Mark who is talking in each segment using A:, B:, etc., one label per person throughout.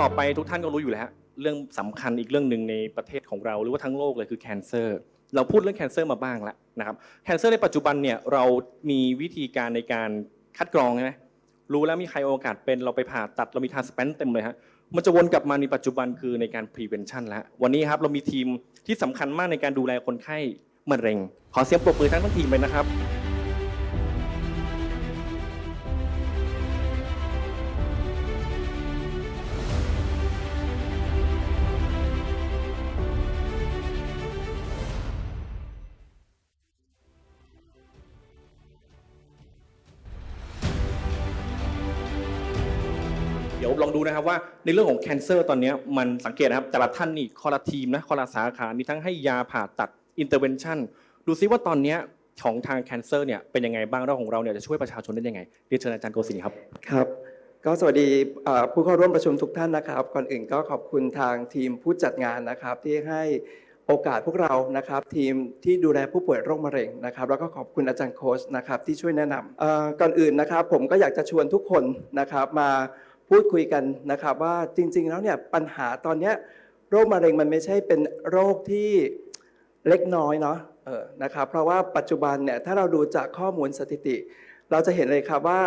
A: ต่อไปทุกท่านก็รู้อยู่แล้ว เรื่องสำคัญอีกเรื่องหนึ่งในประเทศของเราหรือว่าทั้งโลกเลยคือ cancer เราพูดเรื่อง cancer มาบ้างแล้วนะครับ cancer ในปัจจุบันเนี่ยเรามีวิธีการในการคัดกรองใช่ไหมรู้แล้วมีใครโอกาสเป็นเราไปผ่าตัดเรามีทางสเปนเต็มเลยฮะมันจะวนกลับมาในปัจจุบันคือในการ prevention แล้ววันนี้ครับเรามีทีมที่สำคัญมากในการดูแลคนไข้มะเร็ง ขอเสียงปรบมือทั้งทั้งทีมเลยนะครับ นะครับว่าในเรื่องของ cancer ตอนนี้มันสังเกตนะครับ แต่ละท่านนี่คอละทีมนะคอละสาขามีทั้งให้ยาผ่าตัด intervention ดูซิว่าตอนนี้ของทาง cancer เนี่ยเป็นยังไงบ้างแล้วของเราเนี่ยจะช่วยประชาชนได้ยังไงเรียนเชิญอาจารย์โกศินครับ
B: ครับก็สวัสดีผู้เข้าร่วมประชุมทุกท่านนะครับ ก่อนอื่นก็ขอบคุณทางทีมผู้จัดงานนะครับ ที่ให้โอกาสพวกเรานะครับ ทีมที่ดูแลผู้ป่วยโรคมะเร็งนะครับ แล้วก็ขอบคุณอาจารย์โค้ชนะครับที่ช่วยแนะนำก่อนอื่นนะครับ ผมก็อยากจะชวนทุกคนนะครับมา พูดคุยกันนะครับว่าจริง ๆ แล้วเนี่ยปัญหาตอนเนี้ยโรคมะเร็งมันไม่ใช่เป็นโรคที่เล็กน้อยเนาะเออนะครับเพราะว่าปัจจุบันเนี่ยถ้าเราดูจากข้อมูลสถิติ เราจะเห็นเลยครับว่า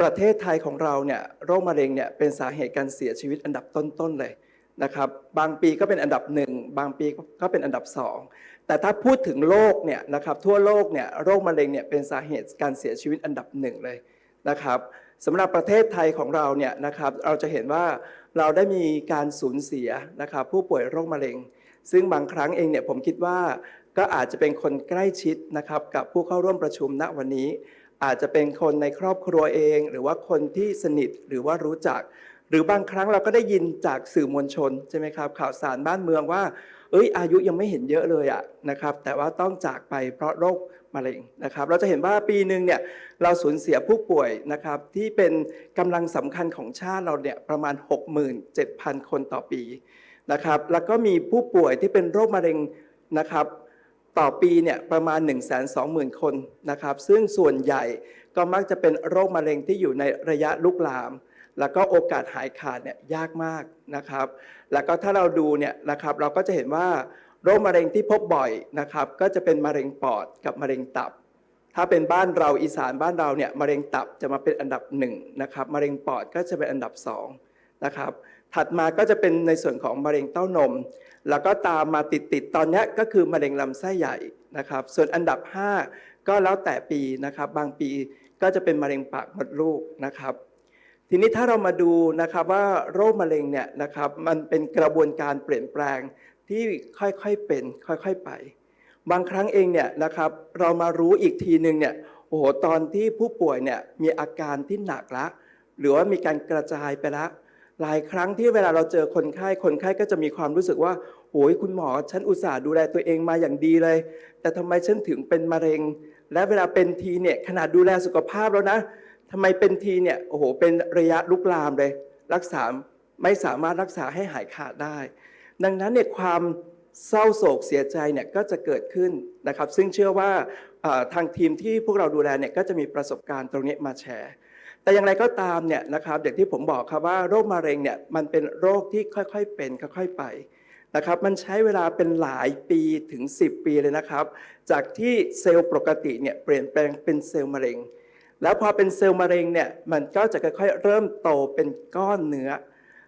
B: ประเทศไทยของเราเนี่ยโรคมะเร็งเนี่ยเป็นสาเหตุการเสียชีวิตอันดับต้นๆเลยนะครับบางปีก็เป็นอันดับหนึ่งบางปีก็เป็นอันดับสองแต่ถ้าพูดถึงโลกเนี่ยนะครับทั่วโลกเนี่ยโรคมะเร็งเนี่ยเป็นสาเหตุการเสียชีวิตอันดับหนึ่งเลยนะครับ สำหรับประเทศไทยของเราเนี่ยนะครับเราจะเห็นว่าเราได้มีการสูญเสียนะครับผู้ป่วยโรคมะเร็ง ซึ่งบางครั้งเองเนี่ยผมคิดว่าก็อาจจะเป็นคนใกล้ชิดนะครับกับผู้เข้าร่วมประชุมณวันนี้ อาจจะเป็นคนในครอบครัวเอง หรือว่าคนที่สนิทหรือว่ารู้จัก หรือบางครั้งเราก็ได้ยินจากสื่อมวลชนใช่ไหมครับข่าวสารบ้านเมืองว่า เอ้ยอายุยังไม่เห็นเยอะเลยอะนะครับแต่ว่าต้องจากไปเพราะโรค มะเร็งนะครับ เราจะเห็นว่าปีหนึ่งเนี่ยเราสูญเสียผู้ป่วยนะครับที่เป็นกำลังสำคัญของชาติเราเนี่ยประมาณ 67,000 คนต่อปีนะครับ แล้วก็มีผู้ป่วยที่เป็นโรคมะเร็งนะครับต่อปีเนี่ยประมาณ 1 2 0 0 0 0 คนนะครับ ซึ่งส่วนใหญ่ก็มักจะเป็นโรคมะเร็งที่อยู่ในระยะลุกลาม แล้วก็โอกาสหายขาดเนี่ยยากมากนะครับ แล้วก็ถ้าเราดูเนี่ยนะครับเราก็จะเห็นว่า โรคมะเร็งที่พบบ่อยนะครับ ก็จะเป็นมะเร็งปอดกับมะเร็งตับ ถ้าเป็นบ้านเราอีสานบ้านเราเนี่ยมะเร็งตับจะมาเป็นอันดับหนึ่งนะครับมะเร็งปอดก็จะเป็นอันดับสองนะครับ ถัดมาก็จะเป็นในส่วนของมะเร็งเต้านม แล้วก็ตามมาติดๆตอนนี้ก็คือมะเร็งลำไส้ใหญ่นะครับ ส่วนอันดับ 5 ก็แล้วแต่ปีนะครับ บางปีก็จะเป็นมะเร็งปากมดลูกนะครับทีนี้ถ้าเรามาดูนะครับว่าโรคมะเร็งเนี่ยนะครับมันเป็นกระบวนการเปลี่ยนแปลง ที่ค่อยๆเป็น ค่อยๆไป บางครั้งเองเนี่ยนะครับ เรามารู้อีกทีหนึ่งเนี่ยโอ้โหตอนที่ผู้ป่วยเนี่ยมีอาการที่หนักละ หรือว่ามีการกระจายไปละ หลายครั้งที่เวลาเราเจอคนไข้คนไข้ก็จะมีความรู้สึกว่าโอ้ยคุณหมอฉันอุตส่าห์ดูแลตัวเองมาอย่างดีเลย แต่ทำไมฉันถึงเป็นมะเร็ง และเวลาเป็นทีเนี่ยขนาดดูแลสุขภาพแล้วนะทำไมเป็นทีเนี่ยโอ้โหเป็นระยะลุกลามเลย รักษาไม่สามารถรักษาให้หายขาดได้ ดังนั้นเนี่ยความเศร้าโศกเสียใจเนี่ยก็จะเกิดขึ้นนะครับ ซึ่งเชื่อว่าทางทีมที่พวกเราดูแลเนี่ยก็จะมีประสบการณ์ตรงนี้มาแชร์ แต่อย่างไรก็ตามเนี่ยนะครับอย่างที่ผมบอกครับว่าโรคมะเร็งเนี่ยมันเป็นโรคที่ค่อยๆเป็นค่อยๆไปนะครับมันใช้เวลาเป็นหลายปีถึง 10 ปีเลยนะครับ จากที่เซลล์ปกติเนี่ยเปลี่ยนแปลงเป็นเซลล์มะเร็ง แล้วพอเป็นเซลล์มะเร็งเนี่ยมันก็จะค่อยๆเริ่มโตเป็นก้อนเนื้อ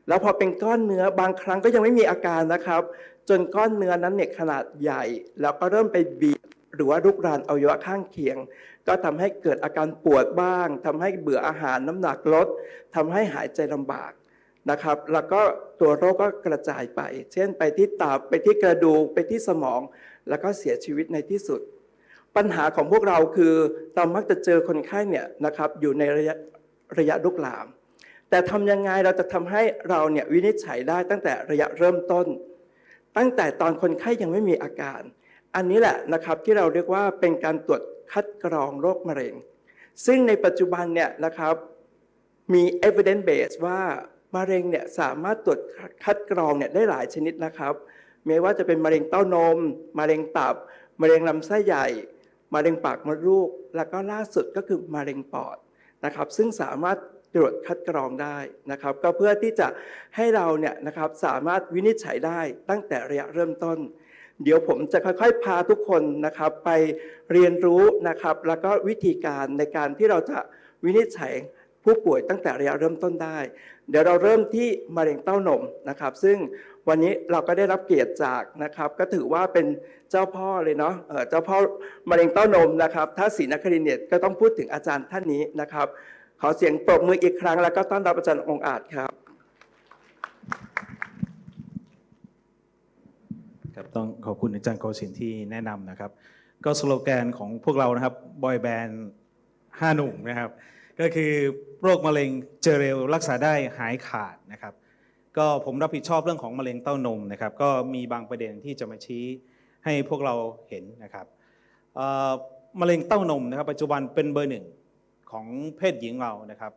B: แล้วพอเป็นก้อนเนื้อบางครั้งก็ยังไม่มีอาการนะครับ จนก้อนเนื้อนั้นเนี่ยขนาดใหญ่ แล้วก็เริ่มไปบีบหรือว่ารุกรานอวัยวะข้างเคียง ก็ทำให้เกิดอาการปวดบ้างทำให้เบื่ออาหารน้ำหนักลดทำให้หายใจลำบากนะครับ แล้วก็ตัวโรคก็กระจายไป เช่นไปที่ตับไปที่กระดูกไปที่สมอง แล้วก็เสียชีวิตในที่สุด ปัญหาของพวกเราคือเรามักจะเจอคนไข้เนี่ยนะครับอยู่ในระยะระยะลุกลาม แต่ทำยังไงเราจะทำให้เราเนี่ยวินิจฉัยได้ตั้งแต่ระยะเริ่มต้น ตั้งแต่ตอนคนไข้ยังไม่มีอาการ อันนี้แหละนะครับที่เราเรียกว่าเป็นการตรวจคัดกรองโรคมะเร็ง ซึ่งในปัจจุบันเนี่ยนะครับมี evidence base ว่ามะเร็งเนี่ยสามารถตรวจคัดกรองเนี่ยได้หลายชนิดนะครับไม่ว่าจะเป็นมะเร็งเต้านม มะเร็งตับ มะเร็งลำไส้ใหญ่ มะเร็งปากมดลูก แล้วก็ล่าสุดก็คือมะเร็งปอดนะครับ ซึ่งสามารถ ตรวจคัดกรองได้นะครับ ก็เพื่อที่จะให้เราเนี่ยนะครับสามารถวินิจฉัยได้ตั้งแต่ระยะเริ่มต้น เดี๋ยวผมจะค่อยๆพาทุกคนนะครับไปเรียนรู้นะครับ แล้วก็วิธีการในการที่เราจะวินิจฉัยผู้ป่วยตั้งแต่ระยะเริ่มต้นได้ เดี๋ยวเราเริ่มที่มะเร็งเต้านมนะครับ ซึ่งวันนี้เราก็ได้รับเกียรติจากนะครับ ก็ถือว่าเป็นเจ้าพ่อเลยเนาะเออเจ้าพ่อมะเร็งเต้านมนะครับ ถ้าศรีนครินเนี่ยก็ต้องพูดถึงอาจารย์ท่านนี้นะครับ ขอเสียงปรบมืออีกครั้ง แล้วก็ต้อนรับอาจารย์องอาจครับ
C: ครับต้องขอบคุณอาจารย์โกศินที่แนะนำนะครับ ก็สโลแกนของพวกเรานะครับบอยแบนด์ห้าหนุ่มนะครับ ก็คือโรคมะเร็งเจอเร็วรักษาได้หายขาดนะครับ ก็ผมรับผิดชอบเรื่องของมะเร็งเต้านมนะครับ ก็มีบางประเด็นที่จะมาชี้ให้พวกเราเห็นนะครับมะเร็งเต้านมนะครับ ปัจจุบันเป็นเบอร์หนึ่ง ของเพศหญิงเรานะครับ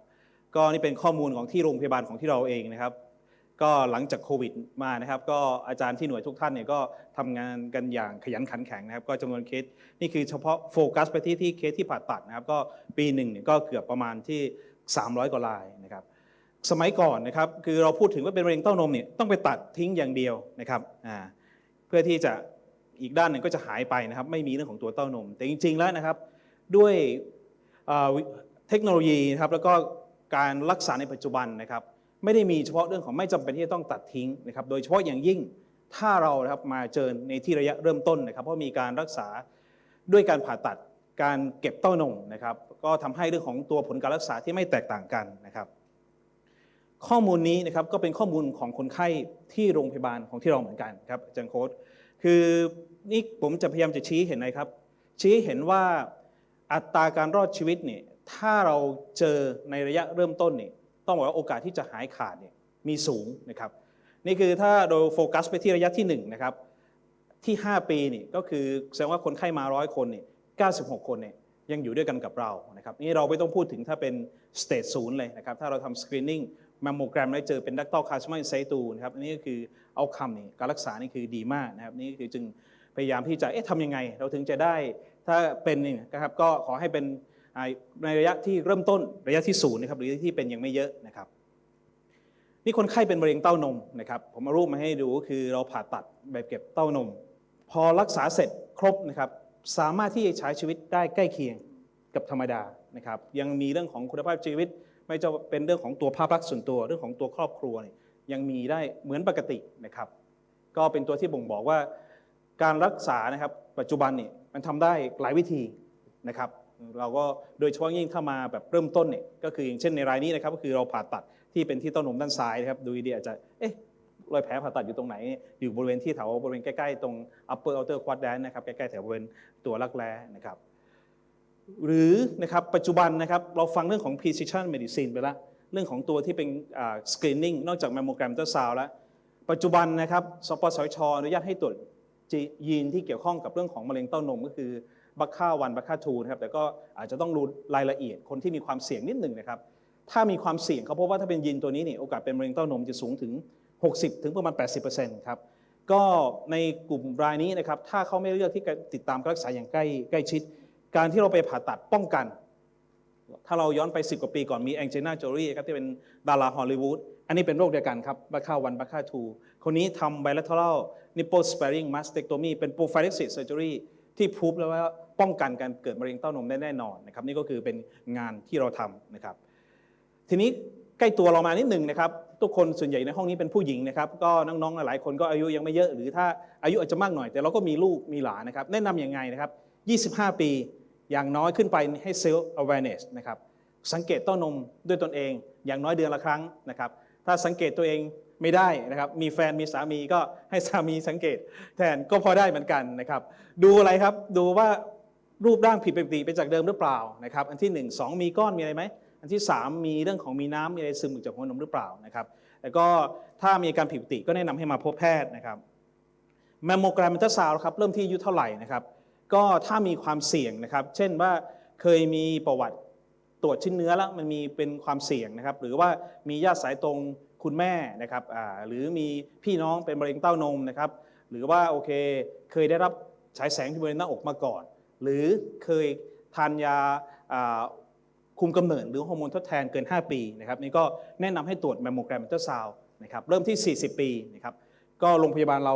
C: ก็นี่เป็นข้อมูลของที่โรงพยาบาลของที่เราเองนะครับ ก็หลังจากโควิดมานะครับ ก็อาจารย์ที่หน่วยทุกท่านเนี่ยก็ทำงานกันอย่างขยันขันแข็งนะครับ ก็จำนวนเคสนี่คือเฉพาะโฟกัสไปที่ที่เคสที่ผ่าตัดนะครับ ก็ปีหนึ่งเนี่ยก็เกือบประมาณที่ 300 กว่ารายนะครับสมัยก่อนนะครับคือเราพูดถึงว่าเป็นมะเร็งเต้านมเนี่ยต้องไปตัดทิ้งอย่างเดียวนะครับอ่าเพื่อที่จะอีกด้านหนึ่งก็จะหายไปนะครับ ไม่มีเรื่องของตัวเต้านม แต่จริง ๆแล้วนะครับ ด้วย เทคโนโลยีนะครับแล้วก็การรักษาในปัจจุบันนะครับไม่ได้มีเฉพาะเรื่องของไม่จำเป็นที่จะต้องตัดทิ้งนะครับโดยเฉพาะอย่างยิ่งถ้าเราครับมาเจอในที่ระยะเริ่มต้นนะครับ เพราะมีการรักษาด้วยการผ่าตัดการเก็บเต้านมนะครับ ก็ทำให้เรื่องของตัวผลการรักษาที่ไม่แตกต่างกันนะครับ ข้อมูลนี้นะครับก็เป็นข้อมูลของคนไข้ที่โรงพยาบาลของที่เราเหมือนกันครับอาจารย์โค้ดคือนี่ผมจะพยายามจะชี้เห็นอะไรครับ ชี้เห็นว่า อัตราการรอดชีวิตเนี่ยถ้าเราเจอในระยะเริ่มต้นเนี่ยต้องบอกว่าโอกาสที่จะหายขาดเนี่ยมีสูงนะครับนี่คือถ้าโดยโฟกัสไปที่ระยะที่1นะครับที่ 5 ปีนี่ก็คือแสดงว่าคนไข้มาร้อยคนเนี่ย96 คนเนี่ยยังอยู่ด้วยกันกับเรานะครับนี่เราไม่ต้องพูดถึงถ้าเป็นสเตจศูนย์เลยนะครับถ้าเราทำสกรีนนิ่งแมมโมแกรมแล้วเจอเป็นดักตอลคาสมาไซตูนะครับอันนี้ก็คือเอาคำนี่การรักษานี่คือดีมากนะครับนี่คือจึงพยายามที่จะเอ๊ะทำยังไง เราถึงจะได้ ถ้าเป็นนี่นะครับก็ขอให้เป็นในระยะที่เริ่มต้นระยะที่ศูนย์นะครับหรือที่เป็นยังไม่เยอะนะครับนี่คนไข้เป็นมะเร็งเต้านมนะครับผมเอารูปมาให้ดูก็คือเราผ่าตัดแบบเก็บเต้านม พอรักษาเสร็จครบนะครับสามารถที่จะใช้ชีวิตได้ใกล้เคียงกับธรรมดานะครับยังมีเรื่องของคุณภาพชีวิต ไม่จะเป็นเรื่องของตัวภาพลักษณ์ส่วนตัวเรื่องของตัวครอบครัวยยังมีได้เหมือนปกตินะครับ ก็เป็นตัวที่บ่งบอกว่าการรักษานะครับปัจจุบันเนี่ย มันทำได้หลายวิธีนะครับ เราก็โดยเฉพาะยิ่งถ้ามาแบบเริ่มต้นเนี่ยก็คืออย่างเช่นในรายนี้นะครับก็คือเราผ่าตัดที่เป็นที่เต้านมด้านซ้ายนะครับดูดีอาจจะเอ๊ะรอยแผลผ่าตัดอยู่ตรงไหน อยู่บริเวณที่แถวบริเวณใกล้ๆตรง upper outer quadrant นะครับใกล้ๆแถวบริเวณตัวรักแร้นะครับ หรือนะครับปัจจุบันนะครับเราฟังเรื่องของ precision medicine ไปแล้วเรื่องของตัวที่เป็น screening นอกจาก mammogram ตัวซาวแล้ว ปัจจุบันนะครับสปสชอนุญาตให้ตรวจ ยีนที่เกี่ยวข้องกับเรื่องของมะเร็งเต้านมก็คือบัคค่าวันบัคค่าทูนะครับแต่ก็อาจจะต้องรู้รายละเอียดคนที่มีความเสี่ยงนิดหนึ่งนะครับถ้ามีความเสี่ยงเขาพบว่าถ้าเป็นยีนตัวนี้เนี่ยโอกาสเป็นมะเร็งเต้านมจะสูงถึง 60 ถึงประมาณ 80%ครับก็ในกลุ่มรายนี้นะครับถ้าเขาไม่เลือกที่จะติดตามการรักษาอย่างใกล้ใกล้ชิด การที่เราไปผ่าตัดป้องกัน ถ้าเราย้อนไป 10 กว่าปีก่อนมีแองเจ n นาโจลีครับที่เป็นดาราฮอลลีวูดอันนี้เป็นโรคเดียวกันครับบัคค่าวันบัคค่าทู คนนี้ทำ bilateral nipple sparing mastectomy เป็น prophylaxis surgery ที่พ o ฟแล้วว่าป้องกันการเกิดมะเร็งเต้านมได้แน่นอนนะครับนี่ก็คือเป็นงานที่เราทำนะครับ ทีนี้ใกล้ตัวเรามานิดหนึ่งนะครับทุกคนส่วนใหญ่ในห้องนี้เป็นผู้หญิงนะครับก็น้องๆหลายคนก็อายุยังไม่เยอะ หรือถ้าอายุอาจจะมากหน่อย แต่เราก็มีลูกมีหลานนะครับ แนะนำยังไงนะครับ 25 ปีอย่างน้อยขึ้นไปให้ self awareness นะครับสังเกตเต้านมด้วยตนเอง อย่างน้อยเดือนละครั้งนะครับถ้าสังเกตตัวเอง ไม่ได้นะครับ มีแฟนมีสามีก็ให้สามีสังเกต แทนก็พอได้เหมือนกันนะครับ ดูอะไรครับ ดูว่ารูปร่างผิดปกติไปจากเดิมหรือเปล่านะครับ อันที่ 1 2 มีก้อนมีอะไรไหม อันที่ 3 มีเรื่องของมีน้ำมีอะไรซึมออกจากหัวนมหรือเปล่านะครับ แล้วก็ถ้ามีอาการผิดปกติก็แนะนำให้มาพบแพทย์นะครับ แมมโมแกรมอัลตราซาวครับเริ่มที่อายุเท่าไหร่นะครับ ก็ถ้ามีความเสี่ยงนะครับ เช่นว่าเคยมีประวัติตรวจชิ้นเนื้อแล้วมันมีเป็นความเสี่ยงนะครับ หรือว่ามีญาติสายตรง คุณแม่นะครับหรือมีพี่น้องเป็นมะเร็งเต้านมนะครับหรือว่าโอเคเคยได้รับฉายแสงที่บริเวณหน้าอกมาก่อน หรือเคยทานยาคุมกำเนิดหรือฮอร์โมนทดแทนเกิน 5 ปีนะครับนี่ก็แนะนำให้ตรวจแมมโมแกรมอัลตราซาวนะครับเริ่มที่ 40 ปีนะครับก็โรงพยาบาลเรา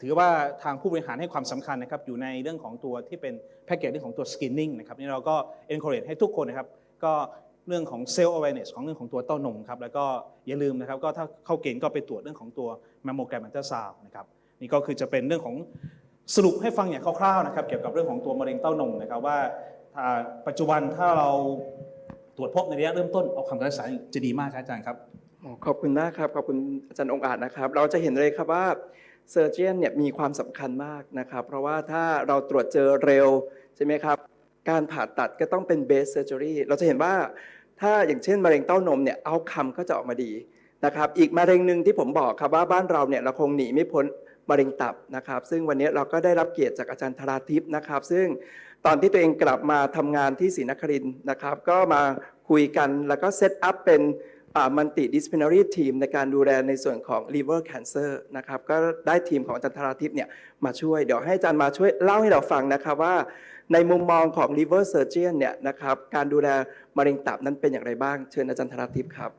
C: ถือว่าทางผู้บริหารให้ความสำคัญนะครับอยู่ในเรื่องของตัวที่เป็นแพ็กเกจเรื่องของตัว screening นะครับนี่เราก็ encourage ให้ทุกคนนะครับก็ เรื่องของ self awareness ของเรื่องของตัวเต้านมครับแล้วก็อย่าลืมนะครับก็ถ้าเข้าเกณฑ์ก็ไปตรวจเรื่องของตัวแมมโมแกรมอัลตราซาวนะครับนี่ก็คือจะเป็นเรื่องของสรุปให้ฟังอย่างคร่าวๆนะครับเกี่ยวกับเรื่องของตัวมะเร็งเต้านมนะครับว่าปัจจุบันถ้าเราตรวจพบในระยะเริ่มต้นเอาคำรักษาจะดีมากครับอาจารย์ครับ
B: ขอบคุณมากครับขอบคุณอาจารย์องค์อาจนะครับ เราจะเห็นเลยครับว่าเซอร์เจียนเนี่ยมีความสำคัญมากนะครับ เพราะว่าถ้าเราตรวจเจอเร็วใช่ไหมครับ การผ่าตัดก็ต้องเป็นเบสเซอร์เจอรี่เราจะเห็นว่า ถ้าอย่างเช่นมะเร็งเต้านมเนี่ยเอาคำก็จะออกมาดีนะครับอีกมะเร็งหนึ่งที่ผมบอกครับว่าบ้านเราเนี่ยเราคงหนีไม่พ้นมะเร็งตับนะครับ ซึ่งวันนี้เราก็ได้รับเกียรติจากอาจารย์ธราทิพย์นะครับ ซึ่งตอนที่ตัวเองกลับมาทำงานที่ศรีนครินนะครับ ก็มาคุยกันแล้วก็เซตอัพเป็น มัลติดิส c i นารีทีมในการดูแลในส่วนของ liver cancer นะครับก็ได้ทีมของอาจารย์ธราทิพย์เนี่ยมาช่วย เดี๋ยวให้อาจารย์มาช่วยเล่าให้เราฟังนะครับว่า ในมุมมองของ liver surgeon เนี่ยนะครับการดูแลมะเร็งตับนั้นเป็นอย่างไรบ้างเชิญอาจารย์ธราทิพย์ครับ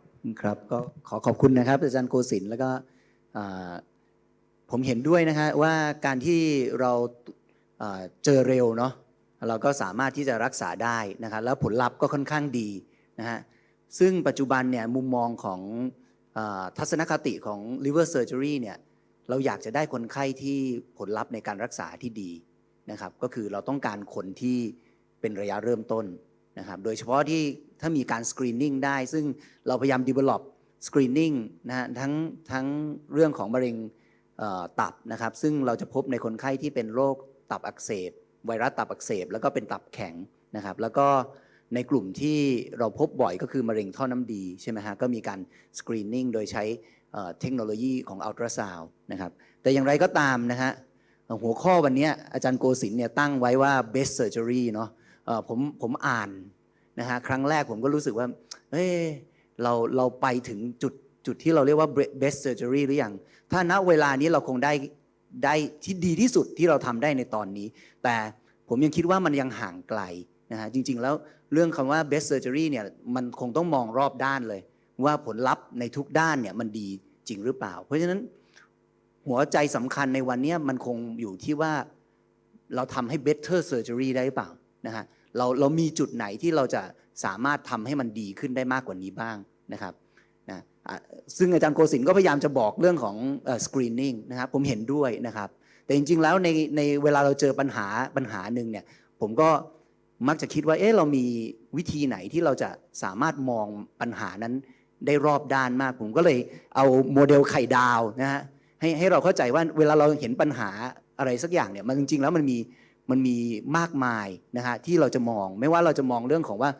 D: ครับก็ขอขอบคุณนะครับอาจารย์โกศิล์แล้วก็ผมเห็นด้วยนะฮะว่าการที่เราอ่าเจอเร็วเนาะเราก็สามารถที่จะรักษาได้นะครับแล้วผลลัพธ์ก็ค่อนข้างดีนะฮะ ซึ่งปัจจุบันเนี่ยมุมมองของอทัศนคติของ liver surgery เนี่ยเราอยากจะได้คนไข้ที่ผลลัพธ์ในการรักษาที่ดีนะครับ ก็คือเราต้องการคนที่เป็นระยะเริ่มต้นนะครับ โดยเฉพาะที่ถ้ามีการ screening ได้ ซึ่งเราพยายาม develop screening นะฮะทั้งทั้งเรื่องของมะเร็งตับนะครับ ซึ่งเราจะพบในคนไข้ที่เป็นโรคตับอักเสบ ไวรัสตับอักเสบ แล้วก็เป็นตับแข็งนะครับ แล้วก็ ในกลุ่มที่เราพบบ่อยก็คือมะเร็งท่อน้ำดีใช่ไหมฮะก็มีการ screening โดยใช้เทคโนโลยีของอัลตราซาวนะครับแต่อย่างไรก็ตามนะฮะหัวข้อวันนี้อาจารย์โกศินทร์เนี่ยตั้งไว้ว่า best surgery เนาะผมผมอ่านนะฮะครั้งแรกผมก็รู้สึกว่าเอ้ยเราเราไปถึงจุดจุดที่เราเรียกว่า best surgery หรือยังถ้าณเวลานี้เราคงได้ได้ที่ดีที่สุดที่เราทำได้ในตอนนี้ แต่ผมยังคิดว่ามันยังห่างไกล นะฮะจริง ๆ แล้วเรื่องคำว่า best surgery เนี่ยมันคงต้องมองรอบด้านเลย ว่าผลลัพธ์ในทุกด้านเนี่ยมันดีจริงหรือเปล่า เพราะฉะนั้นหัวใจสำคัญในวันนี้มันคงอยู่ที่ว่าเราทำให้ better surgery ได้หรือเปล่านะฮะเราเรามีจุดไหนที่เราจะสามารถทำให้มันดีขึ้นได้มากกว่านี้บ้างนะครับนะซึ่งอาจารย์โกศินก็พยายามจะบอกเรื่องของ screening นะครับผมเห็นด้วยนะครับ แต่จริง ๆ แล้วในในเวลาเราเจอปัญหาปัญหาหนึ่งเนี่ยผมก็ มักจะคิดว่าเอ๊ะเรามีวิธีไหนที่เราจะสามารถมองปัญหานั้นได้รอบด้านมาก ผมก็เลยเอาโมเดลไข่ดาวนะฮะให้ให้เราเข้าใจว่าเวลาเราเห็นปัญหาอะไรสักอย่างเนี่ยมันจริงๆแล้วมันมีมันมีมากมายนะฮะที่เราจะมองไม่ว่าเราจะมองเรื่องของว่า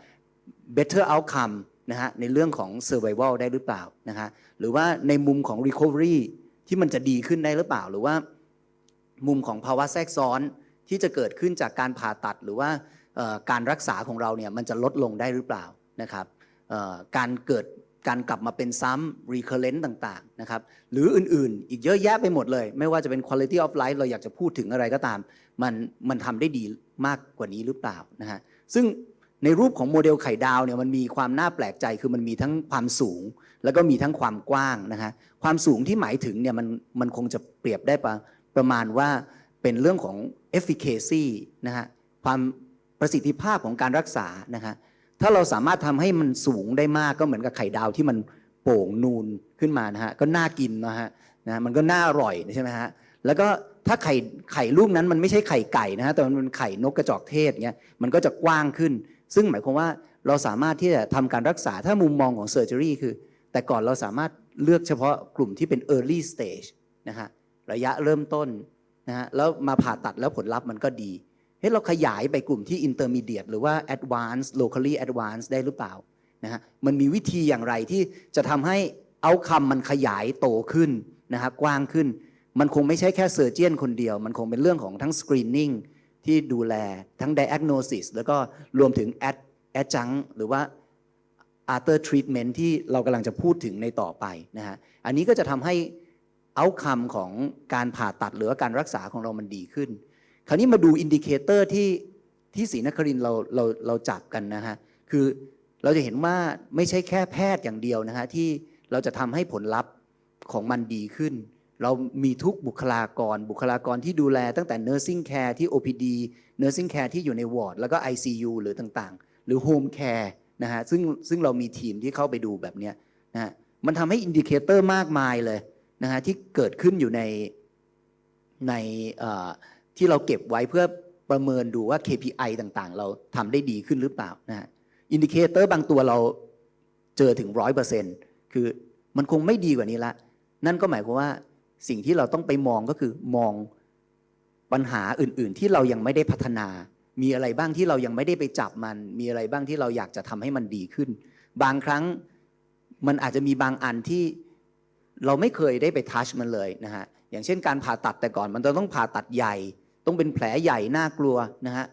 D: better outcome นะฮะในเรื่องของ survival ได้หรือเปล่านะฮะหรือว่าในมุมของ recovery ที่มันจะดีขึ้นได้หรือเปล่า หรือว่า มุมของภาวะแทรกซ้อนที่จะเกิดขึ้นจากการผ่าตัดหรือว่า การรักษาของเราเนี่ยมันจะลดลงได้หรือเปล่านะครับการเกิดการกลับมาเป็นซ้ำ recurrent ต่างๆนะครับหรืออื่นๆ อีกเยอะแยะไปหมดเลย ไม่ว่าจะเป็น quality of life เราอยากจะพูดถึงอะไรก็ตาม มันมันทำได้ดีมากกว่านี้หรือเปล่านะฮะซึ่งในรูปของโมเดลไข่ดาวเนี่ยมันมีความน่าแปลกใจคือมันมีทั้งความสูง แล้วก็มีทั้งความกว้างนะฮะความสูงที่หมายถึงเนี่ยมันมันคงจะเปรียบได้ประประมาณว่าเป็นเรื่องของ efficacy นะฮะความ ประสิทธิภาพของการรักษานะฮะถ้าเราสามารถทำให้มันสูงได้มากก็เหมือนกับไข่ดาวที่มันโป่งนูนขึ้นมานะฮะก็น่ากินนะฮะนะมันก็น่าอร่อยใช่ไหมฮะแล้วก็ถ้าไข่ไข่ลูกนั้นมันไม่ใช่ไข่ไก่นะฮะแต่มันเป็นไข่นกกระจอกเทศเงี้ยมันก็จะกว้างขึ้น ซึ่งหมายความว่าเราสามารถที่จะทำการรักษาถ้ามุมมองของเซอร์เจอรี่คือ แต่ก่อนเราสามารถเลือกเฉพาะกลุ่มที่เป็น early stage นะฮะระยะเริ่มต้นนะฮะแล้วมาผ่าตัดแล้วผลลัพธ์มันก็ดี เฮ้ยเราขยายไปกลุ่มที่ intermediate หรือว่า advanced locally advanced ได้หรือเปล่านะฮะมันมีวิธีอย่างไรที่จะทำให้เอาคำมันขยายโตขึ้นนะฮะกว้างขึ้น มันคงไม่ใช่แค่เซอร์เจียนคนเดียว มันคงเป็นเรื่องของทั้ง screening ที่ดูแลทั้ง diagnosis แล้วก็รวมถึง ad adjunct หรือว่า after treatment ที่เรากำลังจะพูดถึงในต่อไปนะฮะอันนี้ก็จะทำให้ outcome ของการผ่าตัดหรือว่าการรักษาของเรามันดีขึ้น คราวนี้มาดูอินดิเคเตอร์ที่ที่ศรีนครินเราเราเราจับกันนะฮะคือเราจะเห็นว่าไม่ใช่แค่แพทย์อย่างเดียวนะฮะที่เราจะทำให้ผลลัพธ์ของมันดีขึ้น เรามีทุกบุคลากร บุคลากรที่ดูแลตั้งแต่ nursing care ที่ OPD nursing care ที่อยู่ในวอร์ดแล้วก็ ICU หรือต่างๆ หรือ home care นะฮะซึ่งซึ่งเรามีทีมที่เข้าไปดูแบบเนี้ยนะฮะมันทำให้อินดิเคเตอร์มากมายเลยนะฮะที่เกิดขึ้นอยู่ในในอ่อ ที่เราเก็บไว้เพื่อประเมินดูว่า KPI ต่างๆ เราทำได้ดีขึ้นหรือเปล่านะฮะอินดิเคเตอร์บางตัวเราเจอถึงร้อยเปอร์เซ็นต์คือมันคงไม่ดีกว่านี้ละ นั่นก็หมายความว่าสิ่งที่เราต้องไปมองก็คือมองปัญหาอื่นๆ ที่เรายังไม่ได้พัฒนา มีอะไรบ้างที่เรายังไม่ได้ไปจับมัน มีอะไรบ้างที่เราอยากจะทำให้มันดีขึ้น บางครั้งมันอาจจะมีบางอันที่เราไม่เคยได้ไปทัชมันเลยนะฮะ อย่างเช่นการผ่าตัดแต่ก่อน มันจะต้องผ่าตัดใหญ่ ต้องเป็นแผลใหญ่น่ากลัวนะฮะ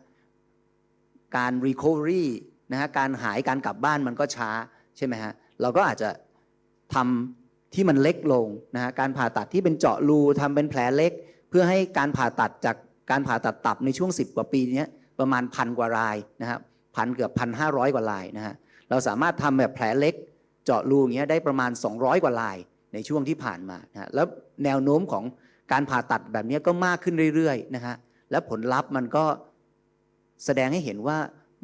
D: การ recovery นะฮะการหายการกลับบ้านมันก็ช้าใช่ไหมฮะเราก็อาจจะทำที่มันเล็กลงนะฮะการผ่าตัดที่เป็นเจาะรูทำเป็นแผลเล็ก เพื่อให้การผ่าตัดจากการผ่าตัดตับในช่วง 10 กว่าปีนี้ประมาณพันกว่ารายนะครับพันเกือบพันห้าร้อยกว่ารายนะฮะเราสามารถทำแบบแผลเล็ก เจาะรูอย่างเงี้ยได้ประมาณ 200 กว่ารายในช่วงที่ผ่านมานะฮะแล้วแนวโน้มของการผ่าตัดแบบเนี้ยก็มากขึ้นเรื่อยๆนะฮะ และผลลัพธ์มันก็แสดงให้เห็นว่า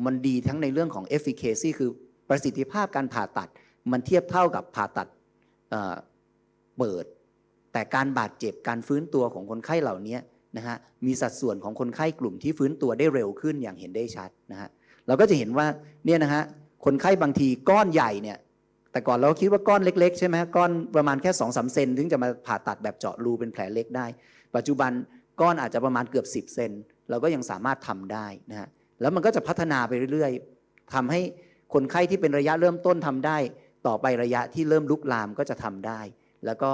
D: มันดีทั้งในเรื่องของ efficacy คือประสิทธิภาพการผ่าตัด มันเทียบเท่ากับผ่าตัดเเปิด แต่การบาดเจ็บการฟื้นตัวของคนไข้เหล่านี้นะฮะมีสัดส่วนของคนไข้กลุ่มที่ฟื้นตัวได้เร็วขึ้นอย่างเห็นได้ชัดนะฮะเราก็จะเห็นว่าเนี่ยนะฮะคนไข้บางทีก้อนใหญ่เนี่ยแต่ก่อนเราคิดว่าก้อนเล็ก ๆ ใช่ไหมก้อนประมาณแค่2อสเซนถึงจะมาผ่าตัดแบบเจาะรูเป็นแผลเล็กได้ ปัจจุบัน ก้อนอาจจะประมาณเกือบ 10 เซนเราก็ยังสามารถทำได้นะฮะแล้วมันก็จะพัฒนาไปเรื่อยๆทำให้คนไข้ที่เป็นระยะเริ่มต้นทำได้ ต่อไประยะที่เริ่มลุกลามก็จะทำได้ แล้วก็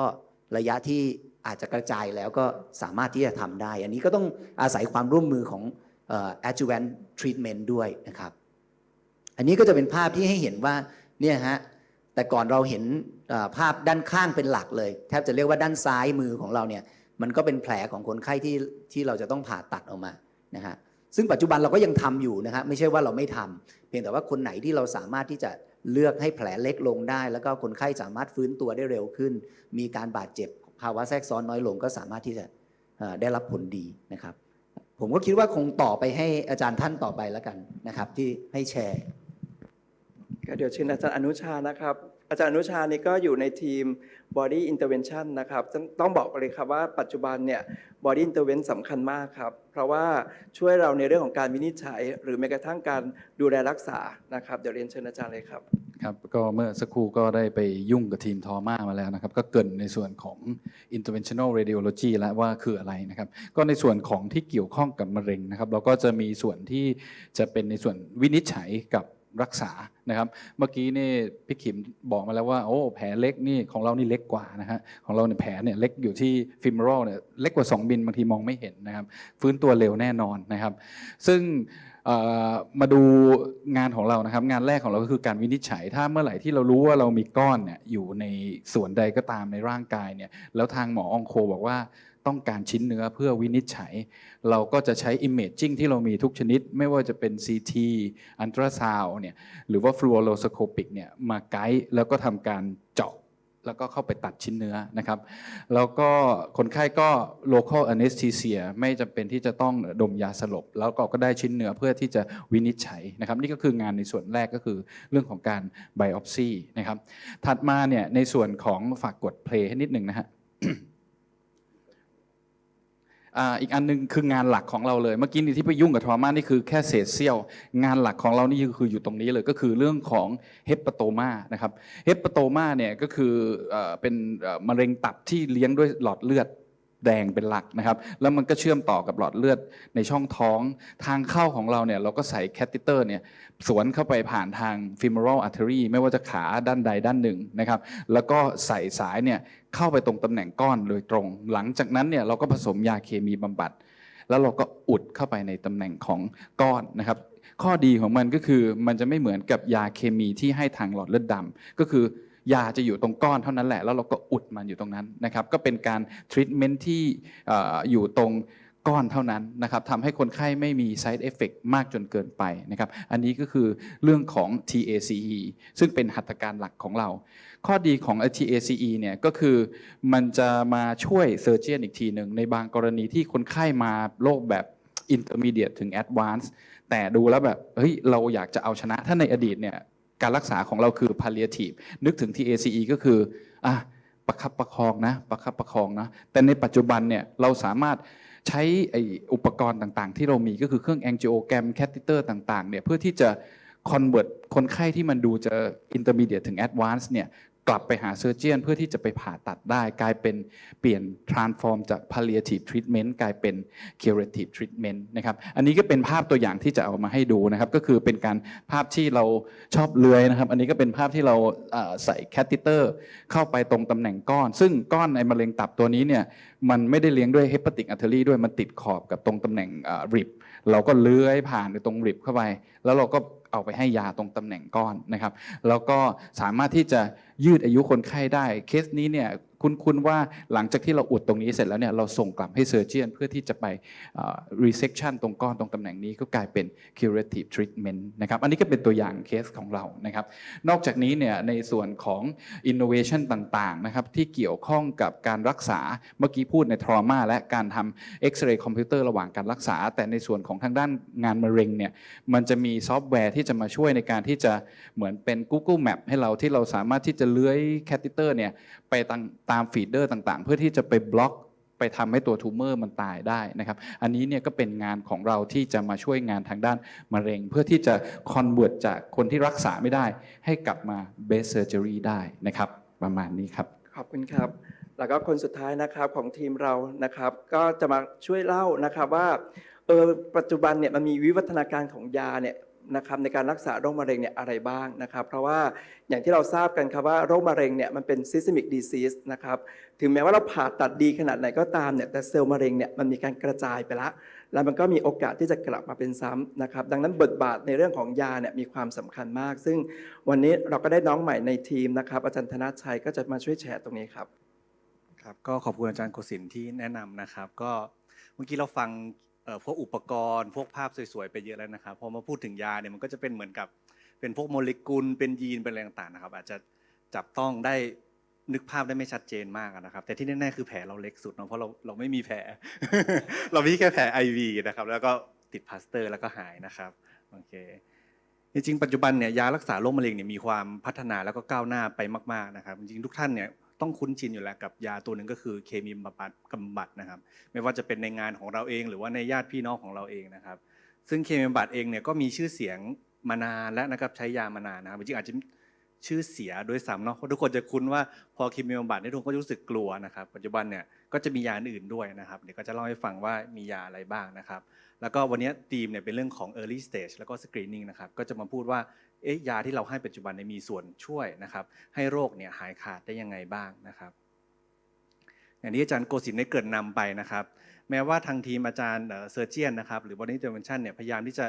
D: ระยะที่อาจจะกระจายแล้วก็สามารถที่จะทำได้ อันนี้ก็ต้องอาศัยความร่วมมือของเอ่อ adjuvant treatment ด้วยนะครับ อันนี้ก็จะเป็นภาพที่ให้เห็นว่าเนี่ยฮะแต่ก่อนเราเห็นภาพด้านข้างเป็นหลักเลย แทบจะเรียกว่าด้านซ้ายมือของเราเนี่ย มันก็เป็นแผลของคนไข้ที่ที่เราจะต้องผ่าตัดออกมานะฮะซึ่งปัจจุบันเราก็ยังทำอยู่นะฮะไม่ใช่ว่าเราไม่ทำเพียงแต่ว่าคนไหนที่เราสามารถที่จะเลือกให้แผลเล็กลงได้ แล้วก็คนไข้สามารถฟื้นตัวได้เร็วขึ้น มีการบาดเจ็บภาวะแทรกซ้อนน้อยลงก็สามารถที่จะได้รับผลดีนะครับ ผมก็คิดว่าคงต่อไปให้อาจารย์ท่านต่อไปแล้วกันนะครับ ที่ให้แชร์
B: ก็เดี๋ยวเชิญอาจารย์อนุชานะครับ อาจารย์อนุชานี่ก็อยู่ในทีม Body Intervention นะครับ ต้องบอกเลยครับว่าปัจจุบันเนี่ย Body Intervention สำคัญมากครับ เพราะว่าช่วยเราในเรื่องของการวินิจฉัย หรือแม้กระทั่งการดูแลรักษานะครับ เดี๋ยวเรียนเชิญอาจารย์เลยครับ
E: ครับ ก็เมื่อสักครู่ก็ได้ไปยุ่งกับทีมทอมามาแล้วนะครับ ก็เกินในส่วนของ interventional radiology แล้วว่าคืออะไรนะครับ ก็ในส่วนของที่เกี่ยวข้องกับมะเร็งนะครับ เราก็จะมีส่วนที่จะเป็นในส่วนวินิจฉัยกับ รักษานะครับเมื่อกี้นี่พี่ขิมบอกมาแล้วว่าโอ้แผลเล็กนี่ของเรานี่เล็กกว่านะฮะของเราเนี่ยแผลเนี่ยเล็กอยู่ที่ฟิม o ร a l เนี่ยเล็กกว่า 2 มิลบางทีมองไม่เห็นนะครับฟื้นตัวเร็วแน่นอนนะครับ ซึ่งมาดูงานของเรานะครับ งานแรกของเราก็คือการวินิจฉัย ถ้าเมื่อไหร่ที่เรารู้ว่าเรามีก้อนเนี่ยอยู่ในส่วนใดก็ตามในร่างกายเนี่ยแล้วทางหมอองโคบอกว่า ต้องการชิ้นเนื้อเพื่อวินิจฉัย เราก็จะใช้ imaging ที่เรามีทุกชนิด ไม่ว่าจะเป็น CT อันตราซาวเนี่ยหรือว่า fluoroscopic เนี่ยมาไกด์แล้วก็ทำการเจาะแล้วก็เข้าไปตัดชิ้นเนื้อนะครับ แล้วก็คนไข้ก็ local anesthesia ไม่จำเป็นที่จะต้องดมยาสลบ แล้วก็ก็ได้ชิ้นเนื้อเพื่อที่จะวินิจฉัยนะครับ นี่ก็คืองานในส่วนแรกก็คือเรื่องของการ biopsy นะครับ ถัดมาเนี่ยในส่วนของฝากกด play ให้นิดหนึ่งนะฮะ อีกอันหนึงคืองานหลักของเราเลย เมื่อกี้นี่ที่ไปยุ่งกับทรมานี่คือแค่เศษเสี้ยว งานหลักของเรานี่คืออยู่ตรงนี้เลยก็คือเรื่องของเฮปโตมานะครับเฮปโตมาเนี่ยก็คือเป็นมะเร็งตับที่เลี้ยงด้วยหลอดเลือด แดงเป็นหลักนะครับ แล้วมันก็เชื่อมต่อกับหลอดเลือดในช่องท้อง ทางเข้าของเราเนี่ยเราก็ใส่แคติเตอร์เนี่ยสวนเข้าไปผ่านทาง femoral artery ไม่ว่าจะขาด้านใดด้านหนึ่งนะครับ แล้วก็ใส่สายเนี่ยเข้าไปตรงตำแหน่งก้อนโดยตรง หลังจากนั้นเนี่ยเราก็ผสมยาเคมีบำบัด แล้วเราก็อุดเข้าไปในตำแหน่งของก้อนนะครับ ข้อดีของมันก็คือมันจะไม่เหมือนกับยาเคมีที่ให้ทางหลอดเลือดดำก็คือ ยาจะอยู่ตรงก้อนเท่านั้นแหละ แล้วเราก็อุดมันอยู่ตรงนั้นนะครับ ก็เป็นการทรีทเมนต์ที่เอ่ออยู่ตรงก้อนเท่านั้นนะครับทำให้คนไข้ไม่มี side effect มากจนเกินไปนะครับ อันนี้ก็คือเรื่องของ TACE ซึ่งเป็นหัตถการหลักของเรา ข้อดีของ TACE เนี่ยก็คือมันจะมาช่วยเซอร์เจียนอีกทีหนึ่งในบางกรณีที่คนไข้มาโรคแบบ intermediate ถึง advanced แต่ดูแล้วแบบ เฮ้ย เราอยากจะเอาชนะ ถ้าในอดีตเนี่ย การรักษาของเราคือ palliative นึกถึง TACE ก็คืออะประคับประคองนะประคับประคองนะแต่ในปัจจุบันเนี่ยเราสามารถใช้ไอ้อุปกรณ์ต่างๆ ที่เรามีก็คือเครื่อง angiogram catheter ต่างๆเนี่ยเพื่อที่จะ convert คนไข้ที่มันดูจะ intermediate ถึง advanced เนี่ย กลับไปหาเซอร์เจียนเพื่อที่จะไปผ่าตัดได้ กลายเป็นเปลี่ยน transform จาก palliative treatment กลายเป็น curative treatment นะครับอันนี้ก็เป็นภาพตัวอย่างที่จะเอามาให้ดูนะครับก็คือเป็นการภาพที่เราชอบเลื้อยนะครับ อันนี้ก็เป็นภาพที่เราใส่แคต h เตอร์เข้าไปตรงตำแหน่งก้อน ซึ่งก้อนในมะเร็งตับตัวนี้เนี่ยมันไม่ได้เลี้ยงด้วย hepatic artery ด้วยมันติดขอบกับตรงตำแหน่งริบ เราก็เลื้อยผ่านในตรงริบเข้าไป แล้วเราก็เอาไปให้ยาตรงตำแหน่งก้อนนะครับ แล้วก็สามารถที่จะยืดอายุคนไข้ได้เคสนี้เนี่ย คุ้นๆว่าหลังจากที่เราอุดตรงนี้เสร็จแล้วเนี่ยเราส่งกลับให้เซอร์เจียนเพื่อที่จะไปเอ่อ resection ตรงก้อนตรงตำแหน่งนี้ก็กลายเป็น curative treatment นะครับอันนี้ก็เป็นตัวอย่างเคสของเรานะครับนอกจากนี้เนี่ยในส่วนของ innovation ต่างๆนะครับที่เกี่ยวข้องกับการรักษาเมื่อกี้พูดใน trauma และการทำเอ็กซเรย์คอมพิวเตอร์ระหว่างการรักษา แต่ในส่วนของทางด้านงานมะเร็งเนี่ยมันจะมีซอฟต์แวร์ที่จะมาช่วยในการที่จะเหมือนเป็น Google Map ให้เราที่เราสามารถที่จะเลื้อยแคต h เตอร์เนี่ยไปตามตามฟีดเดอร์ต่างๆ เพื่อที่จะไปบล็อกไปทำให้ตัวทูเมอร์มันตายได้นะครับ อันนี้เนี่ยก็เป็นงานของเราที่จะมาช่วยงานทางด้านมะเร็ง เพื่อที่จะคอนเวิร์ตจากคนที่รักษาไม่ได้ ให้กลับมาเบสเซอร์เจอรี่ได้นะครับ ประมาณนี้ครับ
B: ขอบคุณครับ แล้วก็คนสุดท้ายนะครับของทีมเรานะครับ ก็จะมาช่วยเล่านะครับว่าเออปัจจุบันเนี่ยมันมีวิวัฒนาการของยาเนี่ย นะครับในการรักษาโรคมะเร็งเนี่ยอะไรบ้างนะครับ เพราะว่าอย่างที่เราทราบกันครับว่าโรคมะเร็งเนี่ยมันเป็น systemic disease นะครับถึงแม้ว่าเราผ่าตัดดีขนาดไหนก็ตามเนี่ยแต่เซลล์มะเร็งเนี่ยมันมีการกระจายไปละ แล้วมันก็มีโอกาสที่จะกลับมาเป็นซ้ำนะครับดังนั้นบทบาทในเรื่องของยาเนี่ยมีความสำคัญมาก ซึ่งวันนี้เราก็ได้น้องใหม่ในทีมนะครับอาจารย์ธนชัยก็จะมาช่วยแชร์ตรงนี้ครับ
F: ครับก็ขอบคุณอาจารย์โกศินที่แนะนำนะครับ ก็เมื่อกี้เราฟัง เอ่อพวกอุปกรณ์ พวกภาพสวยๆไปเยอะแล้วนะครับพอมาพูดถึงยาเนี่ยมันก็จะเป็นเหมือนกับเป็นพวกโมเลกุลเป็นยีนเป็นอะไรต่างๆนะครับ อาจจะจับต้องได้นึกภาพได้ไม่ชัดเจนมากนะครับ แต่ที่แน่ๆคือแผลเราเล็กสุดเนาะเพราะเราเราไม่มีแผล เรามีแค่แผล IV นะครับ แล้วก็ติดพลาสเตอร์แล้วก็หายนะครับโอเคจริงๆปัจจุบันเนี่ยยารักษาโรคมะเร็งเนี่ยมีความพัฒนาแล้วก็ก้าวหน้าไปมาก ๆนะครับ จริงๆทุกท่านเนี่ย ต้องคุ้นชินอยู่แล้วกับยาตัวหนึ่งก็คือเคมีบำบัดกำบัดนะครับ ไม่ว่าจะเป็นในงานของเราเอง หรือว่าในญาติพี่น้องของเราเองนะครับ ซึ่งเคมีบำบัดเองเนี่ยก็มีชื่อเสียงมานานแล้วนะครับใช้ยามานานนะครับจริงอาจจะชื่อเสียด้วยซ้ำเนาะเพราะทุกคนจะคุ้นว่าพอเคมีบำบัดนี่ทุกคนก็รู้สึกกลัวนะครับ ปัจจุบันเนี่ยก็จะมียาอื่นด้วยนะครับเดี๋ยวก็จะเล่าให้ฟังว่ามียาอะไรบ้างนะครับ แล้วก็วันนี้ธีมเนี่ยเป็นเรื่องของ early stage แล้วก็ screening นะครับก็จะมาพูดว่า เอ๊ะยาที่เราให้ปัจจุบันเนี่ยมีส่วนช่วยนะครับ ให้โรคเนี่ยหายขาดได้ยังไงบ้างนะครับ อย่างที่อาจารย์โกศินได้เกิดนำไปนะครับ แม้ว่าทางทีมอาจารย์เซอร์เจียนนะครับ หรือ body intervention เนี่ยพยายามที่จะ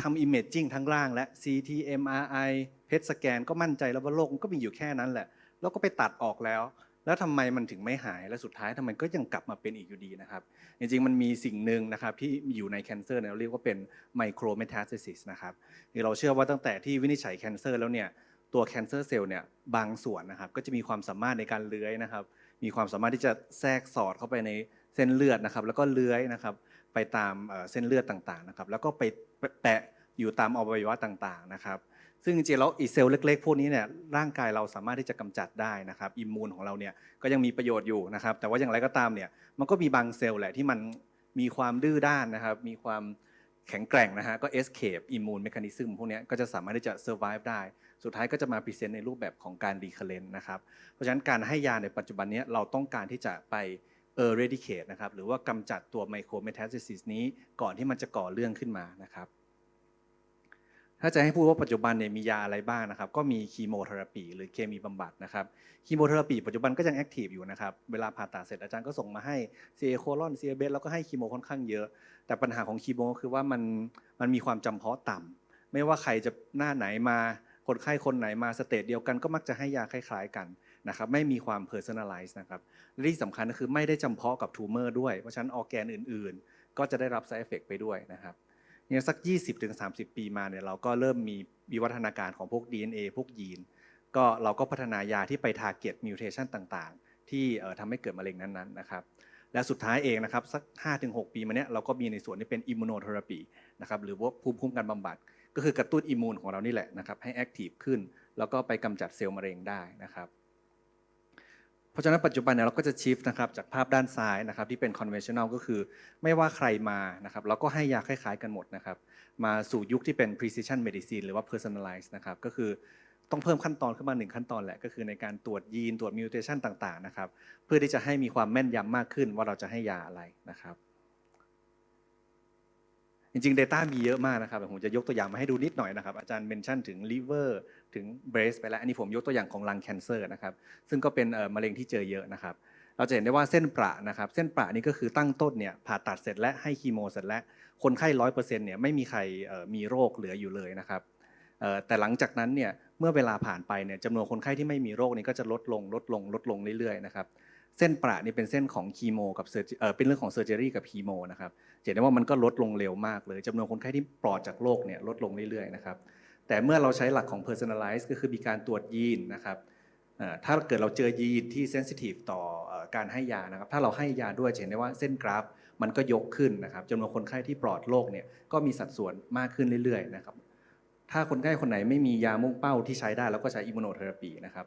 F: ทำ imaging ทั้งล่างและ CT MRI PET scan ก็มั่นใจแล้วว่าโรคมันก็มีอยู่แค่นั้นแหละ แล้วก็ไปตัดออกแล้ว แล้วทำไมมันถึงไม่หายและสุดท้ายทำไมก็ยังกลับมาเป็นอีกอยู่ดีนะครับจริงๆมันมีสิ่งหนึ่งนะครับที่อยู่ในแคนเซอร์เราเรียกว่าเป็นไมโครเมตาสซิสนะครับคือเราเชื่อว่าตั้งแต่ที่วินิจฉัยแคนเซอร์แล้วเนี่ยตัวแคนเซอร์เซลล์เนี่ยบางส่วนนะครับก็จะมีความสามารถในการเลื้อยนะครับมีความสามารถที่จะแทรกสอดเข้าไปในเส้นเลือดนะครับแล้วก็เลื้อยนะครับไปตามเส้นเลือดต่างๆนะครับแล้วก็ไปแปะอยู่ตามอวัยวะต่างๆนะครับ ซึ่งจริงๆแล้วอีเซลล์เล็กๆ พวกนี้เนี่ยร่างกายเราสามารถที่จะกำจัดได้นะครับอิมมูนของเราเนี่ยก็ยังมีประโยชน์อยู่นะครับแต่ว่าอย่างไรก็ตามเนี่ยมันก็มีบางเซลล์แหละที่มันมีความดื้อด้านนะครับมีความแข็งแกร่งนะฮะก็ escape immune mechanism พวกนี้ก็จะสามารถที่จะ survive ได้ สุดท้ายก็จะมาพรีเซนต์ในรูปแบบของการ recurrent นะครับเพราะฉะนั้นการให้ยาในปัจจุบันเนี้ยเราต้องการที่จะไป eradicate นะครับหรือว่ากำจัดตัว micrometastasis นี้ก่อนที่มันจะก่อเรื่องขึ้นมานะครับ ถ้าจะให้พูดว่าปัจจุบันเนี่ยมียาอะไรบ้างนะครับ ก็มีคีโมเทอราปีหรือเคมีบำบัดนะครับคีโมเทอราปีปัจจุบันก็ยังแอคทีฟอยู่นะครับ เวลาผ่าตัดเสร็จอาจารย์ก็ส่งมาให้ซีเอโคลอนเซีเอเบสแล้วก็ให้คีโมค่อนข้างเยอะ แต่ปัญหาของคีโมก็คือว่ามันมันมีความจำเพาะต่ำไม่ว่าใครจะหน้าไหนมาคนไข้คนไหนมาสเตจเดียวกันก็มักจะให้ยาคล้ายๆกันนะครับไม่มีความ personalize นะครับและที่สำคัญก็คือไม่ได้จำเพาะกับทูเมอร์ด้วย เพราะฉะนั้นออแกนอื่น ๆ ก็จะได้รับ side effect ไปด้วยนะครับ เนี่ยสัก 20-30 ปีมาเนี่ยเราก็เริ่มมีวิวัฒนาการของพวก DNA พวกยีน ก็เราก็พัฒนายาที่ไป target mutation ต่างๆ ที่เอ่อทำให้เกิดมะเร็งนั้นๆนะครับและสุดท้ายเองนะครับสัก 5-6 ปีมาเนี้ยเราก็มีในส่วนที่เป็น immunotherapy นะครับหรือว่าภูมิคุ้มกันบำบัด ก็คือกระตุ้นอิมมูนของเรานี่แหละนะครับให้แอคทีฟขึ้น แล้วก็ไปกำจัดเซลล์มะเร็งได้นะครับ เพราะฉะนั้นปัจจุบันเนี่ยเราก็จะชิฟนะครับจากภาพด้านซ้ายนะครับที่เป็น conventional ก็คือ ไม่ว่าใครมานะครับเราก็ให้ยาคล้ายๆกันหมดนะครับมาสู่ยุคที่เป็น precision medicine หรือว่า personalized นะครับก็คือต้องเพิ่มขั้นตอนขึ้นมาหนึ่งขั้นตอนแหละก็คือในการตรวจยีนตรวจ mutation ต่างๆนะครับเพื่อที่จะให้มีความแม่นยำมากขึ้นว่าเราจะให้ยาอะไรนะครับ จริงๆ Data มีเยอะมากนะครับผมจะยกตัวอย่างมาให้ดูนิดหน่อยนะครับอาจารย์เมนชั่นถึง liver ถึง breast ไปแล้ว อันนี้ผมยกตัวอย่างของ lung cancer นะครับ ซึ่งก็เป็นมะเร็งที่เจอเยอะนะครับ เราจะเห็นได้ว่าเส้นประนะครับ เส้นประนี่ก็คือตั้งต้นเนี่ยผ่าตัดเสร็จและให้คีโมเสร็จแล้ว คนไข้ร้อยเปอร์เซ็นต์เนี่ยไม่มีใครมีโรคเหลืออยู่เลยนะครับแต่หลังจากนั้นเนี่ยเมื่อเวลาผ่านไปเนี่ยจำนวนคนไข้ที่ไม่มีโรคนี้ก็จะลดลงลดลงลดลงเรื่อยๆนะครับเส้นประนี่เป็นเส้นของคีโมกับเซอร์เอ่อเป็นเรื่องของเซอร์เจอรี่กับคีโมนะครับเห็นได้ว่ามันก็ลดลงเร็วมากเลยจำนวนคนไข้ที่ปลอดจากโรคเนี่ยลดลงเรื่อยๆนะครับ แต่เมื่อเราใช้หลักของ personalize ก็คือมีการตรวจยีนนะครับถ้าเกิดเราเจอยีนที่ sensitive ต่อการให้ยานะครับ ถ้าเราให้ยาด้วยเห็นได้ว่าเส้นกราฟมันก็ยกขึ้นนะครับจำนวนคนไข้ที่ปลอดโรคเนี่ยก็มีสัดส่วนมากขึ้นเรื่อยๆนะครับ ถ้าคนไข้คนไหนไม่มียามุ่งเป้าที่ใช้ได้เราก็ใช้อิมมูโนเทอราปีนะครับ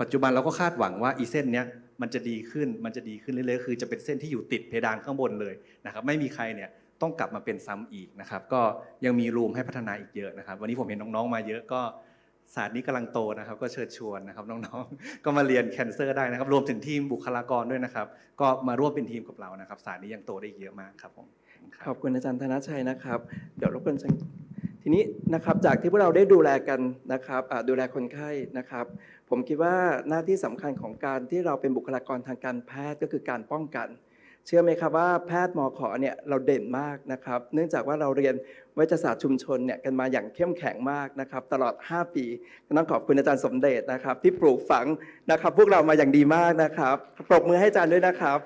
F: ปัจจุบันเราก็คาดหวังว่าอีเส้นเนี้ยมันจะดีขึ้นมันจะดีขึ้นเรื่อยๆคือจะเป็นเส้นที่อยู่ติดเพดานข้างบนเลยนะครับ ไม่มีใครเนี่ย ต้องกลับมาเป็นซ้ำอีกนะครับ ก็ยังมีรูมให้พัฒนาอีกเยอะนะครับ วันนี้ผมเห็นน้องๆมาเยอะก็ศาสตร์นี้กำลังโตนะครับ ก็เชิญชวนนะครับน้องๆ ก็มาเรียนแคนเซอร์ได้นะครับ รวมถึงทีมบุคลากรด้วยนะครับ ก็มาร่วมเป็นทีมกับเรานะครับศาสตร์นี้ยังโตได้อีกเยอะมากครับผม
B: ขอบคุณอาจารย์ธนชัยนะครับ เดี๋ยวรบกวนทีนี้นะครับจากที่พวกเราได้ดูแลกันนะครับดูแลคนไข้นะครับ ผมคิดว่าหน้าที่สำคัญของการที่เราเป็นบุคลากรทางการแพทย์ก็คือการป้องกัน เชื่อไหมครับว่าแพทย์หมอขอเนี่ยเราเด่นมากนะครับ เนื่องจากว่าเราเรียนเวชศาสตร์ชุมชนเนี่ยกันมาอย่างเข้มแข็งมากนะครับ ตลอด 5 ปีก็ต้องขอบคุณอาจารย์สมเด็จนะครับ ที่ปลูกฝังนะครับ พวกเรามาอย่างดีมากนะครับปรบมือให้อาจารย์ด้วยนะครับ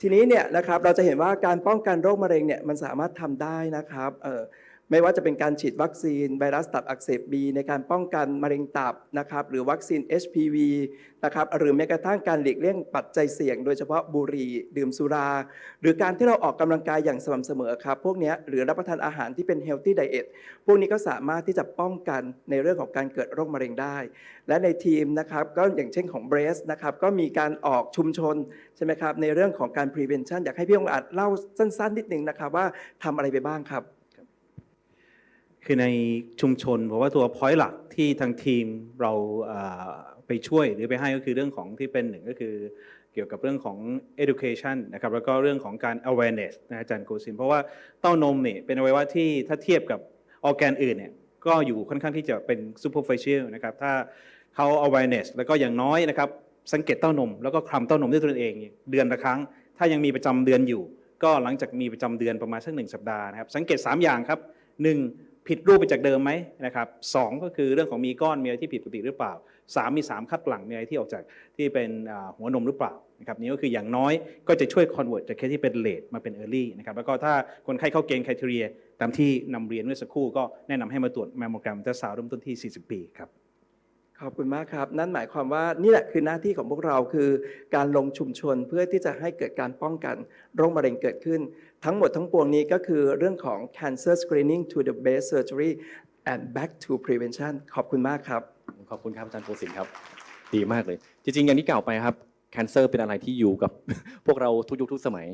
B: ทีนี้เนี่ยนะครับเราจะเห็นว่าการป้องกันโรคมะเร็งเนี่ยมันสามารถทำได้นะครับเอ่อ ไม่ว่าจะเป็นการฉีดวัคซีน ไวรัสตับอักเสบบีในการป้องกันมะเร็งตับนะครับหรือวัคซีน HPV นะครับหรือแม้กระทั่งการหลีกเลี่ยงปัจจัยเสี่ยง โดยเฉพาะบุหรี่ดื่มสุรา หรือการที่เราออกกำลังกายอย่างสม่ำเสมอครับ พวกนี้หรือรับประทานอาหารที่เป็น healthy diet พวกนี้ก็สามารถที่จะป้องกันในเรื่องของการเกิดโรคมะเร็งได้ และในทีมนะครับก็อย่างเช่นของ Breast นะครับก็มีการออกชุมชนใช่ไหมครับในเรื่องของการ prevention อยากให้พี่องอาจเล่าสั้นๆนิดนึงนะครับว่าทำอะไรไปบ้างครับ
C: คือในชุมชนเพราะว่าตัว point หลักที่ทางทีมเราไปช่วยหรือไปให้ก็คือเรื่องของที่เป็นหนึ่งก็คือเกี่ยวกับเรื่องของ education นะครับแล้วก็เรื่องของการ awareness นะอาจารย์โกสินเพราะว่าเต้านมเนี่ยเป็นอวัยวะที่ถ้าเทียบกับออแกนอื่นเนี่ยก็อยู่ค่อนข้างที่จะเป็น superficial นะครับถ้าเขา awareness แล้วก็อย่างน้อยนะครับสังเกตเต้านม แล้วก็คลำเต้านมด้วยตัวเอง เดือนละครั้ง ถ้ายังมีประจำเดือนอยู่ ก็หลังจากมีประจำเดือนประมาณสักหนึ่งสัปดาห์นะครับสังเกต 3 อย่างครับหนึ่ง ผิดรูปไปจากเดิมไหมนะครับสองก็คือเรื่องของมีก้อนมีอะไรที่ผิดปกติหรือเปล่าสามมีสามคัดหลังมีอะไรที่ออกจากที่เป็นหัวนมหรือเปล่านะครับนี่ก็คืออย่างน้อยก็จะช่วยคอนเวิร์ตจากเคสที่เป็นเลดมาเป็นเออร์ลี่นะครับแล้วก็ถ้าคนไข้เข้าเกณฑ์ค่าเทียตามที่นำเรียนเมื่อสักครู่ก็แนะนำให้มาตรวจแมมโมแกรมแต่สาวเริ่มต้นที่ 40 ปีครับ
B: ขอบคุณมากครับ นั่นหมายความว่านี่แหละคือหน้าที่ของพวกเราคือการลงชุมชนเพื่อที่จะให้เกิดการป้องกันโรคมะเร็งเกิดขึ้น ทั้งหมดทั้งปวงนี้ก็คือเรื่องของ cancer screening to the base surgery and back to prevention ขอบคุณมากครับ
A: ขอบคุณครับอาจารย์โกสินครับ ดีมากเลย จริงๆ อย่างที่กล่าวไปครับแคนเซอร์เป็นอะไรที่อยู่กับ พวกเราทุกยุคทุกสมัย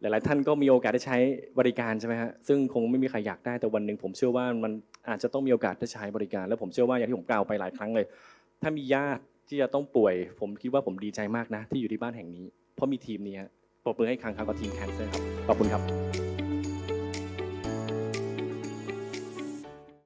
A: หลาย ๆ ท่านก็มีโอกาสได้ใช้บริการใช่ไหมฮะซึ่งคงไม่มีใครอยากได้แต่วันหนึ่งผมเชื่อว่ามันอาจจะต้องมีโอกาสได้ใช้บริการ แล้วผมเชื่อว่าอย่างที่ผมกล่าวไปหลายครั้งเลย ถ้ามีญาติที่จะต้องป่วย ผมคิดว่าผมดีใจมากนะ ที่อยู่ที่บ้านแห่งนี้ เพราะมีทีมนี้ปรบมือให้ครั้งครับกับทีมแคนเซอร์ครับขอบคุณครับ